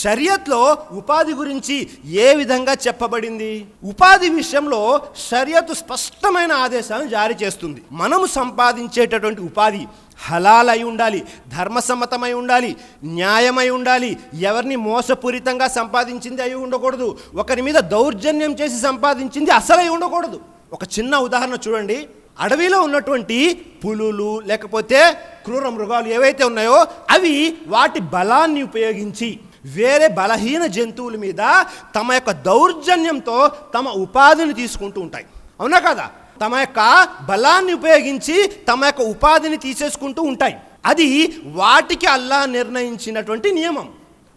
షరియత్లో ఉపాధి గురించి ఏ విధంగా చెప్పబడింది? ఉపాధి విషయంలో షరియత్ స్పష్టమైన ఆదేశాలను జారీ చేస్తుంది. మనము సంపాదించేటటువంటి ఉపాధి హలాల్ అయి ఉండాలి ధర్మసమ్మతమై ఉండాలి న్యాయమై ఉండాలి. ఎవరిని మోసపూరితంగా సంపాదించింది అయి ఉండకూడదు. ఒకరి మీద దౌర్జన్యం చేసి సంపాదించింది అసలై ఉండకూడదు. ఒక చిన్న ఉదాహరణ చూడండి. అడవిలో ఉన్నటువంటి పులులు లేకపోతే క్రూర మృగాలు ఏవైతే ఉన్నాయో అవి వాటి బలాన్ని ఉపయోగించి వేరే బలహీన జంతువుల మీద తమ యొక్క దౌర్జన్యంతో తమ ఉపాధిని తీసుకుంటూ ఉంటాయి. అవునా కదా? తమ యొక్క బలాన్ని ఉపయోగించి తమ యొక్క ఉపాధిని తీసేసుకుంటూ ఉంటాయి. అది వాటికి అల్లా నిర్ణయించినటువంటి నియమం.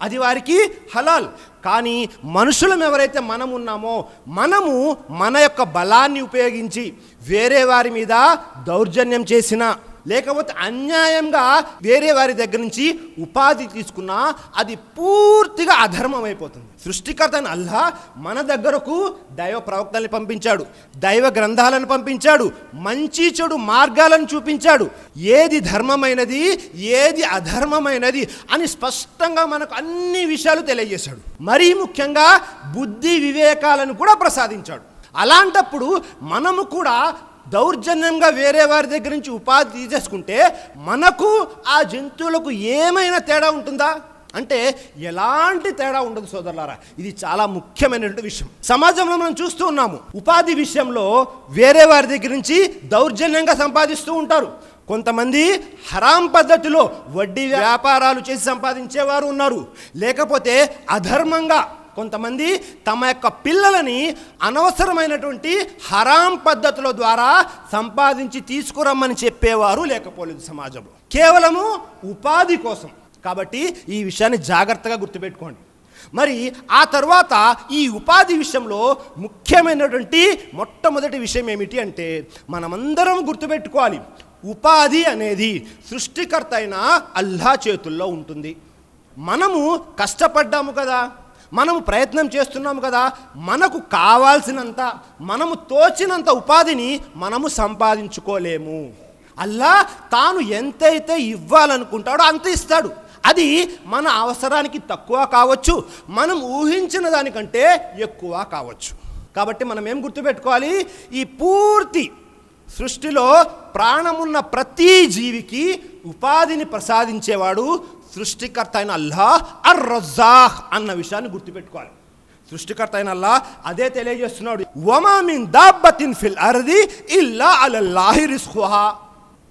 అది వారికి హలాల్. కానీ మనుషులం ఎవరైతే మనం ఉన్నామో మనము మన యొక్క బలాన్ని ఉపయోగించి వేరే వారి మీద దౌర్జన్యం చేసినా లేకపోతే అన్యాయంగా వేరే వారి దగ్గర నుంచి ఉపాధి తీసుకున్నా అది పూర్తిగా అధర్మం అయిపోతుంది సృష్టికర్త అల్లా మన దగ్గరకు దైవ ప్రవక్తల్ని పంపించాడు దైవ గ్రంథాలను పంపించాడు మంచి చెడు మార్గాలను చూపించాడు. ఏది ధర్మమైనది ఏది అధర్మమైనది అని స్పష్టంగా మనకు అన్ని విషయాలు తెలియజేశాడు. మరీ ముఖ్యంగా బుద్ధి వివేకాలను కూడా ప్రసాదించాడు. అలాంటప్పుడు మనము కూడా దౌర్జన్యంగా వేరే వారి దగ్గర నుంచి ఉపాధి తీసేసుకుంటే మనకు ఆ జంతువులకు ఏమైనా తేడా ఉంటుందా? అంటే ఎలాంటి తేడా ఉండదు సోదరులారా. ఇది చాలా ముఖ్యమైనటువంటి విషయం. సమాజంలో మనం చూస్తూ ఉన్నాము. ఉపాధి విషయంలో వేరే వారి దగ్గర నుంచి దౌర్జన్యంగా సంపాదిస్తూ ఉంటారు. కొంతమంది హరాం పద్ధతిలో వడ్డీ వ్యాపారాలు చేసి సంపాదించేవారు ఉన్నారు. లేకపోతే అధర్మంగా కొంతమంది తమ యొక్క పిల్లలని అనవసరమైనటువంటి హరాం పద్ధతుల ద్వారా సంపాదించి తీసుకురమ్మని చెప్పేవారు లేకపోలేదు సమాజంలో. కేవలము ఉపాధి కోసం. కాబట్టి ఈ విషయాన్ని జాగ్రత్తగా గుర్తుపెట్టుకోండి. మరి ఆ తర్వాత ఈ ఉపాధి విషయంలో ముఖ్యమైనటువంటి మొట్టమొదటి విషయం ఏమిటి అంటే మనమందరం గుర్తుపెట్టుకోవాలి. ఉపాధి అనేది సృష్టికర్త అయిన అల్లా చేతుల్లో ఉంటుంది. మనము కష్టపడ్డాము కదా. మనము ప్రయత్నం చేస్తున్నాము కదా మనకు కావాల్సినంత మనము తోచినంత ఉపాధిని మనము సంపాదించుకోలేము. అల్లా తాను ఎంతైతే ఇవ్వాలనుకుంటాడో అంత ఇస్తాడు. అది మన అవసరానికి తక్కువ కావచ్చు మనం ఊహించిన దానికంటే ఎక్కువ కావచ్చు. కాబట్టి మనం ఏం గుర్తుపెట్టుకోవాలి? ఈ పూర్తి సృష్టిలో ప్రాణమున్న ప్రతి జీవికి ఉపాధిని ప్రసాదించేవాడు సృష్టికర్త అయిన అల్లా అర్ రజాహ్ అన్న విషయాన్ని గుర్తుపెట్టుకోవాలి. సృష్టికర్త అయిన అల్లా అదే తెలియజేస్తున్నాడు. ఒమామిన్ దాబ్బతిన్ ఫిల్ అర్ది ఇల్లా అలల్లాహి రిస్హా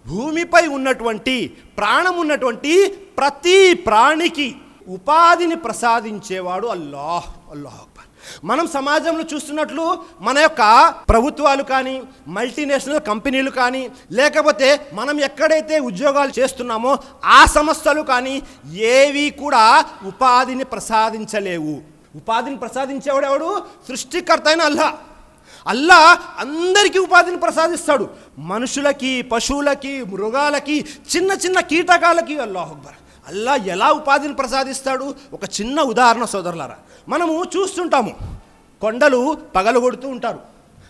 భూమిపై ఉన్నటువంటి ప్రాణం ఉన్నటువంటి ప్రతి ప్రాణికి ఉపాధిని ప్రసాదించేవాడు అల్లాహ్. అల్లాహ్ మనం సమాజంలో చూస్తున్నట్లు మన యొక్క ప్రభుత్వాలు కానీ మల్టీనేషనల్ కంపెనీలు కానీ లేకపోతే మనం ఎక్కడైతే ఉద్యోగాలు చేస్తున్నామో ఆ సంస్థలు కానీ ఏవి కూడా ఉపాధిని ప్రసాదించలేవు. ఉపాధిని ప్రసాదించేవాడు ఎవడు? సృష్టికర్త అయిన అల్లా. అల్లా అందరికీ ఉపాధిని ప్రసాదిస్తాడు. మనుషులకి పశువులకి మృగాలకి చిన్న చిన్న కీటకాలకి అల్లాహ్ అక్బర్. అల్లా ఎలా ఉపాధిని ప్రసాదిస్తాడు? ఒక చిన్న ఉదాహరణ సోదరులారా. మనము చూస్తుంటాము కొండలు పగలగొడుతూ ఉంటారు.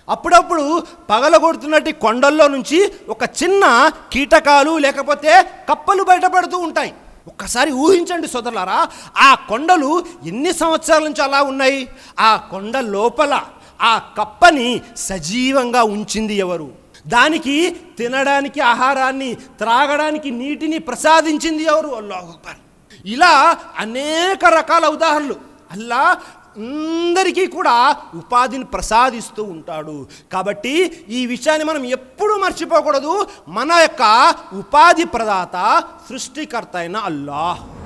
అప్పుడప్పుడు పగలగొడుతున్నట్టు కొండల్లో నుంచి ఒక చిన్న కీటకాలు లేకపోతే కప్పలు బయటపడుతూ ఉంటాయి. ఒక్కసారి ఊహించండి సోదరులారా ఆ కొండలు ఎన్ని సంవత్సరాల నుంచి అలా ఉన్నాయి? ఆ కొండ లోపల ఆ కప్పని సజీవంగా ఉంచింది ఎవరు? దానికి తినడానికి ఆహారాన్ని త్రాగడానికి నీటిని ప్రసాదించింది ఎవరు? అల్లాహ్ అక్బర్. ఇలా అనేక రకాల ఉదాహరణలు. అల్లా అందరికీ కూడా ఉపాధిని ప్రసాదిస్తూ ఉంటాడు. కాబట్టి ఈ విషయాన్ని మనం ఎప్పుడూ మర్చిపోకూడదు. మన యొక్క ఉపాధి ప్రదాత సృష్టికర్త అయిన అల్లాహ్.